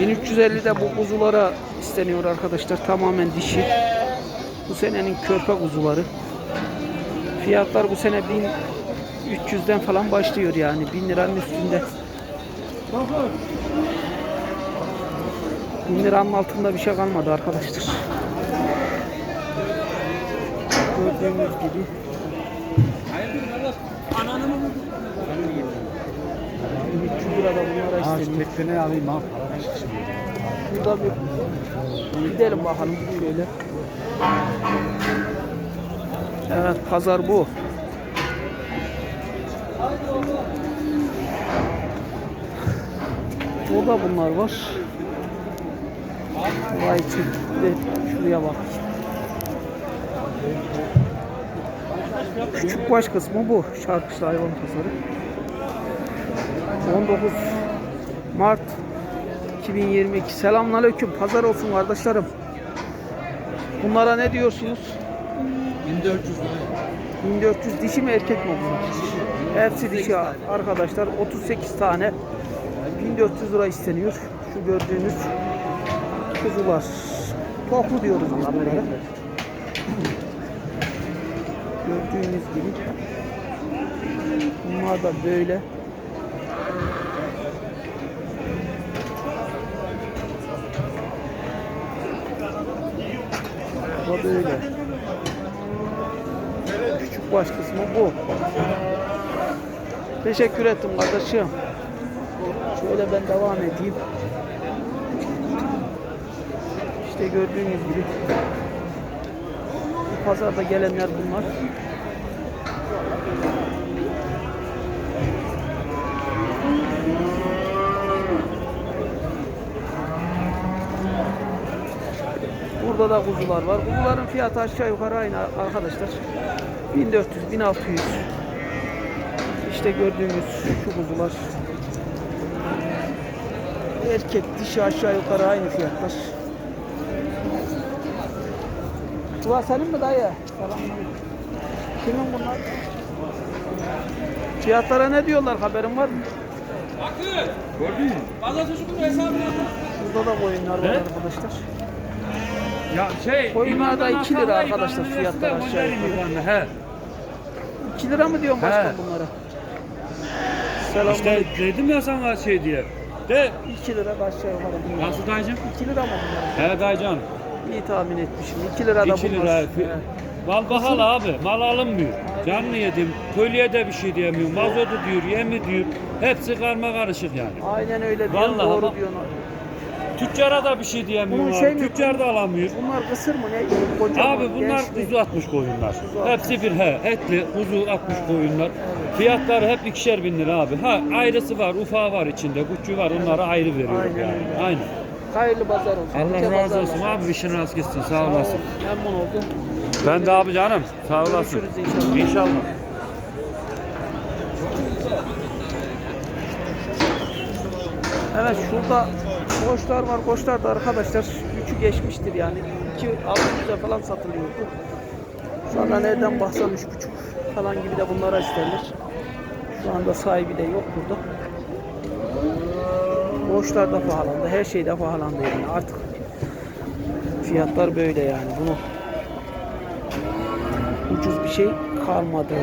1350 de bu kuzulara isteniyor arkadaşlar. Tamamen dişi. Bu senenin körpe kuzuları. Fiyatlar bu sene 1300'den falan başlıyor yani. 1000 liranın üstünde. 1000 liranın altında bir şey kalmadı arkadaşlar. Gördüğünüz gibi. Ananı mı? 1300 lira da bunlara Ha isteniyor. tekfeni alayım ha. Şurada bir gidelim bakalım şöyle. Evet pazar bu. Burada bunlar var. Vay çiftlikte şuraya bak. Küçük baş kısmı bu. Şarkışlı hayvan pazarı. 19 Mart 2022. Selamünaleyküm. Pazar olsun kardeşlerim. Bunlara ne diyorsunuz? 1400 lira. 1400 dişi mi erkek mi bunlar? Hepsi dişi arkadaşlar. 38 tane 1400 lira isteniyor. Şu gördüğünüz kuzular. Toklu diyoruz biz bunlara. Gördüğünüz gibi. Bunlar da böyle. Da. Küçük baş kısmı bu. Teşekkür ettim kardeşim. Şöyle ben devam edeyim. İşte gördüğünüz gibi pazarda gelenler bunlar. Burada da kuzular var. Kuzuların fiyatı aşağı yukarı aynı arkadaşlar. 1400, 1600. İşte gördüğünüz şu kuzular. Erkek dişi aşağı yukarı aynı fiyatlar. Bu senin mi dayı? Kimin bunlar? Fiyatlara ne diyorlar haberin var mı? Gördün mü? Burada da koyunlar var arkadaşlar. Ya şey. Koyunlar da İmandan 2 lira arkadaşlar, fiyatlar aşağı yukarı. He. 2 lira mı diyorsun başkan bunlara? İşte Selamünaleyküm. dedim ya sana şey diye. De 2 lira da aşağı yukarı bunlar. nasıl dayıcım? 2 lira mı bunlar? He dayıcan. İyi tahmin etmişim. 2 lira da 2 bunlar. lira. Mal pahalı abi. Mal alınmıyor. Canlı yedim. Köylüye de bir şey diyemiyorum. Mazotu diyor, yemi diyor. Hepsi karma karışık yani. Aynen öyle diyorsun. Vallahi Doğru bak- diyorsun. Tüccara da bir şey diyemiyorum Bunun abi. şey mi- Tüccar da alamıyor. Bunlar kısır mı ne? Kocaman, Abi bunlar genç mi? kuzu atmış koyunlar. Kuzu Hepsi bir he. Etli kuzu atmış koyunlar. Fiyatları hep ikişer bin lira abi. Ha ayrısı var, ufağı var içinde, küçüğü var. Onlara ayrı veriyorum Aynen yani. öyle. Aynen. Hayırlı pazar olsun. Nice Allah razı pazarlar. olsun abi. işin rast gitsin. Sağ Sağ ol. olasın. Memnun oldum. Ben de abi canım. Sağ olasın. Görüşürüz inşallah. İnşallah. Evet şurada koçlar var. Koçlar da arkadaşlar üçü geçmiştir yani. 2 600'e falan satılıyordu. Şu anda nereden üç buçuk falan gibi de bunlara isterler. Şu anda sahibi de yok burada. Koçlar da pahalandı. Her şey de pahalandı yani artık. Fiyatlar böyle yani. Bunu ucuz bir şey kalmadı.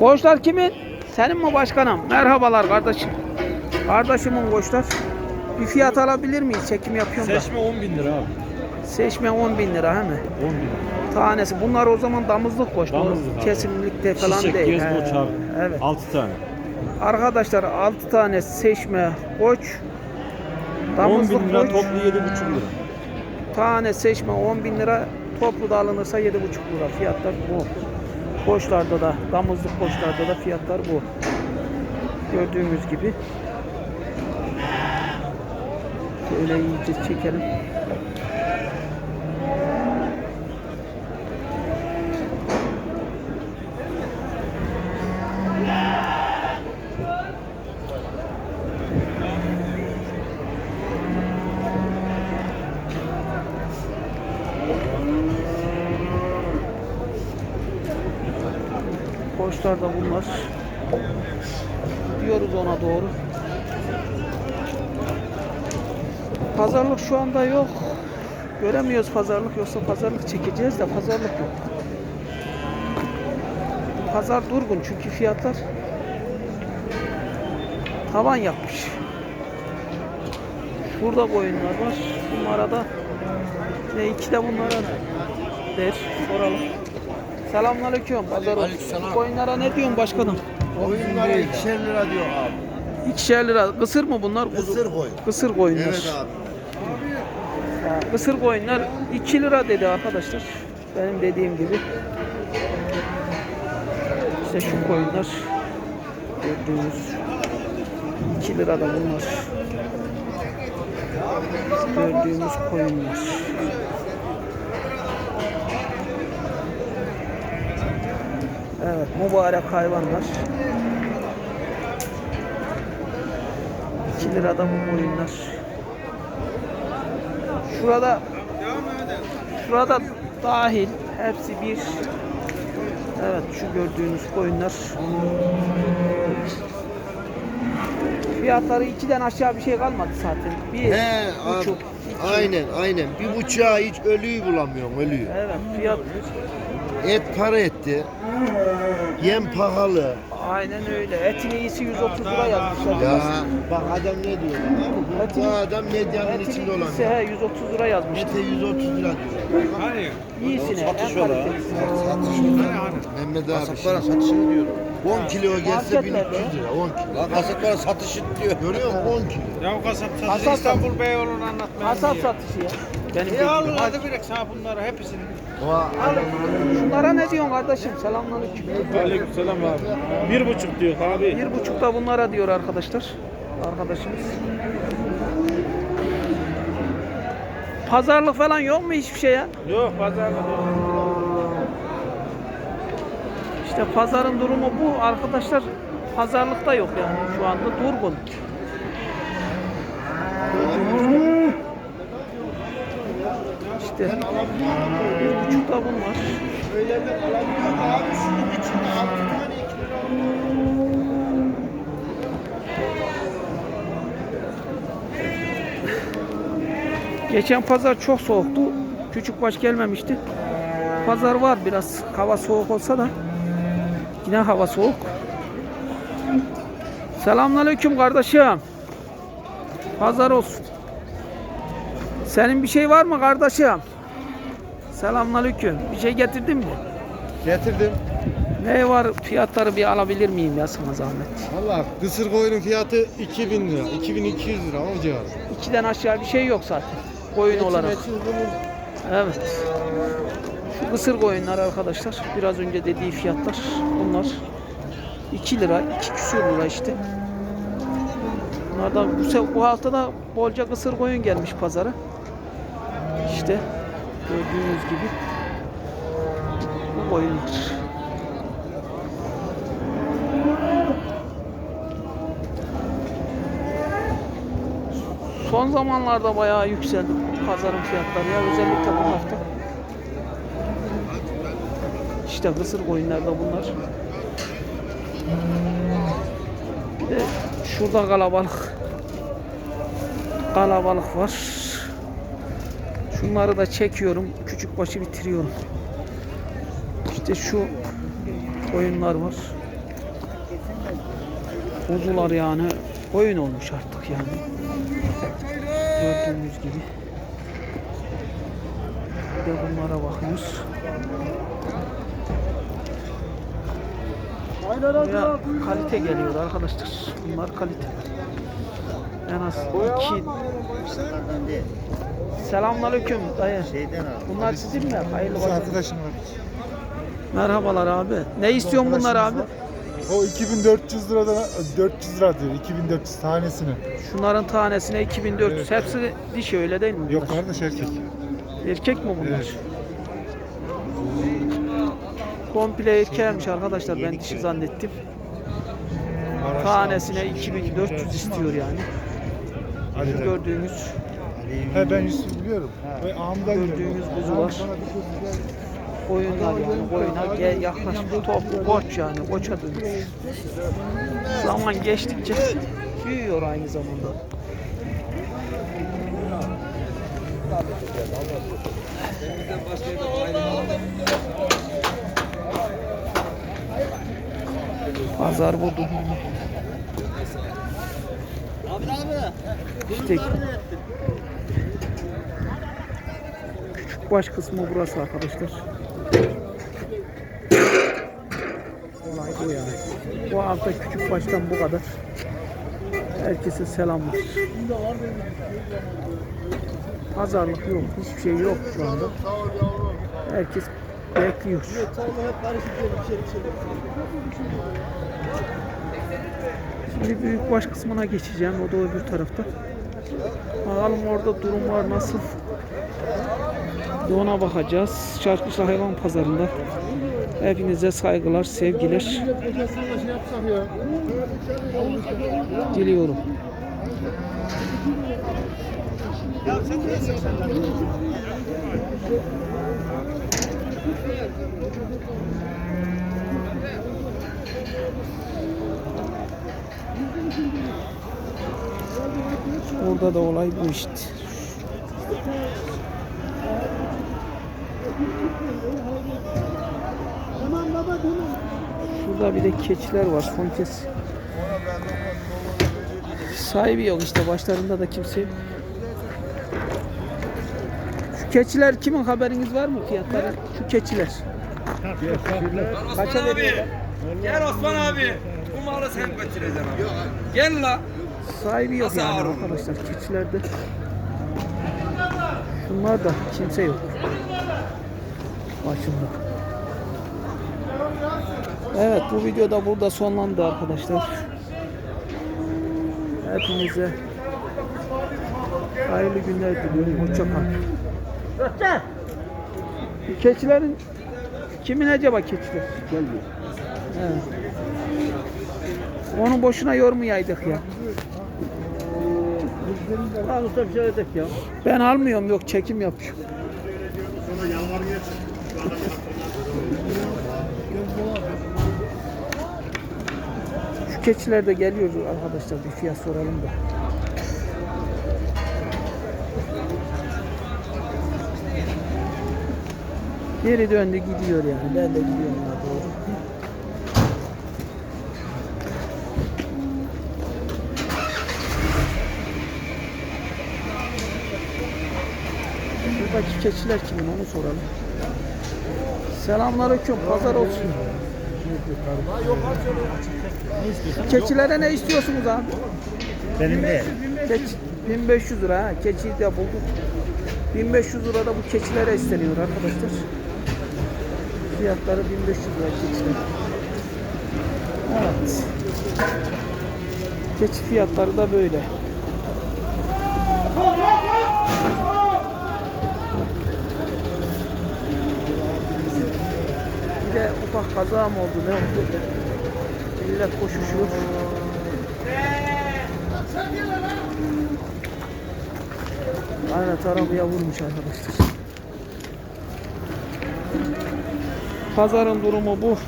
Koçlar kimin? Senin mi başkanım? Merhabalar kardeşim. Kardeşimin koçlar. Bir fiyat alabilir miyiz? Çekim yapıyorum da. Seçme 10 bin lira abi. Seçme 10 bin lira he mi? 10 bin lira. Tanesi. Bunlar o zaman damızlık koç. Damızlık abi. Kesinlikle falan Şişek, değil. göz He, koç abi. Evet. 6 tane. Arkadaşlar 6 tane seçme koç. 10 Damızlık bin lira koç. toplu 7,5 lira. Tane seçme 10 bin lira. Toplu da alınırsa 7,5 lira. Fiyatlar bu. Koçlarda da, damızlık koçlarda da fiyatlar bu. Gördüğümüz gibi. Şöyle iyice çekelim. Koçlar da bunlar. Gidiyoruz ona doğru. Pazarlık şu anda yok. Göremiyoruz pazarlık yoksa pazarlık çekeceğiz de pazarlık yok. Pazar durgun çünkü fiyatlar tavan yapmış. Şurada koyunlar var. Bunlara da ne iki de bunlara der soralım. Selamünaleyküm. Pazar olsun. Aleykümselam. Koyunlara ne diyorsun başkanım? Oyunlara ikişer lira diyor abi. İkişer lira. Kısır mı bunlar? Kuzu- Kısır koyun. Kısır koyunlar. Evet abi. Ha, Kısır koyunlar 2 lira dedi arkadaşlar. Benim dediğim gibi. İşte şu koyunlar gördüğünüz 2 lira da bunlar. Gördüğümüz koyunlar. Evet mübarek hayvanlar. 2 lirada bu koyunlar. Şurada Şurada dahil hepsi bir Evet şu gördüğünüz koyunlar Fiyatları ikiden aşağı bir şey kalmadı zaten. Bir He abi. buçuk. Aynen aynen. Bir buçuğa hiç ölüyü bulamıyorum ölüyü. Evet fiyat Et para etti. Yem pahalı. aynen öyle. Etin iyisi 130 lira yazmışlar. Ya bak adam ne diyor? Abi, Etin- bu adam medyanın Etin içinde olan. iyisi he 130 lira yazmış. Ete 130 lira diyor. İyisine en kalitelisi. Mehmet abi. Kasaplara satışını diyorum. 10 kilo gelse Marketlerde. 1300 lira. 10 kilo. Lan kasaplara satışı diyor. Görüyor musun? 10 kilo. Ya kasap satışı Kasap İstanbul Beyoğlu'nu anlatmayın. Kasap satışı ya. Benim E alın hadi bir sana bunları hepsini. Şunlara ne diyorsun kardeşim? Selamünaleyküm. Aleykümselam abi. Bir buçuk diyor abi. Bir buçuk da bunlara diyor arkadaşlar. Arkadaşımız. Pazarlık falan yok mu hiçbir şey ya? Yok pazarlık. İşte pazarın durumu bu arkadaşlar. Pazarlıkta yok yani şu anda durgun. İşte bir buçuk da bunlar. Geçen pazar çok soğuktu. Küçük baş gelmemişti. Pazar var biraz. Hava soğuk olsa da yine hava soğuk. Selamünaleyküm kardeşim. Pazar olsun. Senin bir şey var mı kardeşim? Selamünaleyküm. Bir şey getirdin mi? Getirdim. Ne var? Fiyatları bir alabilir miyim ya sana zahmet? Valla kısır koyunun fiyatı 2000 lira, 2200 lira o civarı. İkiden aşağı bir şey yok zaten. Koyun olarak. Meçhul bunun Evet. Şu kısır koyunlar arkadaşlar. Biraz önce dediği fiyatlar. Bunlar 2 lira, 2 küsür lira işte. Bunlar da bu, bu hafta da bolca kısır koyun gelmiş pazara. İşte gördüğünüz gibi bu koyunlar. Son zamanlarda bayağı yükseldi pazarın fiyatları ya özellikle bu hafta. İşte kısır koyunlar da bunlar. Bir de şurada kalabalık. Kalabalık var. Şunları da çekiyorum. Küçük başı bitiriyorum. İşte şu koyunlar var. Kuzular yani koyun olmuş artık yani. Gördüğünüz gibi. Bir de bunlara bakıyoruz. Buraya kalite geliyor arkadaşlar. Bunlar kalite. En az iki. Selamünaleyküm dayı. Bunlar sizin mi? Hayırlı bakın. arkadaşım var. Merhabalar abi. Ne istiyorsun bunlar abi? O 2400 liradan 400 lira diyor. 2400 tanesini. Şunların tanesine 2400. Hepsi dişi öyle değil mi? bunlar? Yok kardeş erkek. Erkek mi bunlar? Evet. Komple erkeğmiş arkadaşlar. Ben dişi zannettim. Tanesine 2400 istiyor yani. Şu gördüğünüz He ben Yusuf biliyorum. Ve ağamdan Gördüğünüz bir kuzu Koyunlar yani koyuna gel yaklaşmış top koç yani koça dönmüş. Zaman geçtikçe büyüyor aynı zamanda. Pazar buldum. İşte küçük baş kısmı burası arkadaşlar. Olay bu yani. Bu hafta küçük baştan bu kadar. Herkese selamlar. Pazarlık yok, hiçbir şey yok şu anda. Herkes bekliyor. Şimdi büyük baş kısmına geçeceğim. O da öbür tarafta. Bakalım orada durumlar nasıl. Bir ona bakacağız. Çarşışı hayvan pazarında. Hepinize saygılar, sevgiler diliyorum. Burada da olay bu işte. Şurada bir de keçiler var son kez. Sahibi yok işte başlarında da kimse. Şu keçiler kimin haberiniz var mı fiyatları? Şu keçiler. Kaça veriyorlar? Gel Osman abi. Bu malı sen götüreceksin abi. Gel la. Sahibi yok yani arkadaşlar keçilerde. Şunlar da kimse yok. Başında. Evet bu video da burada sonlandı arkadaşlar. Hepinize hayırlı günler diliyorum. Hoşça kalın. Keçilerin kimin acaba keçiler? Gelmiyor. Evet. Onu boşuna yormayaydık ya. Şey ya. Ben almıyorum yok çekim yapıyorum. Şu keçiler de geliyor arkadaşlar bir fiyat soralım da. Geri döndü gidiyor yani. Ben de gidiyorum ona doğru. Buradaki keçiler kimin onu soralım. Selamünaleyküm. Pazar olsun. Keçilere ne istiyorsunuz abi? Benim de. Keç, 1500 lira ha. Keçiyi de bulduk. 1500 lira da bu keçilere isteniyor arkadaşlar. Fiyatları 1500 lira keçiler. Evet. Keçi fiyatları da böyle. Bir de ufak kaza mı oldu ne oldu? Millet koşuşuyor. Evet arabaya vurmuş arkadaşlar. Pazarın durumu bu.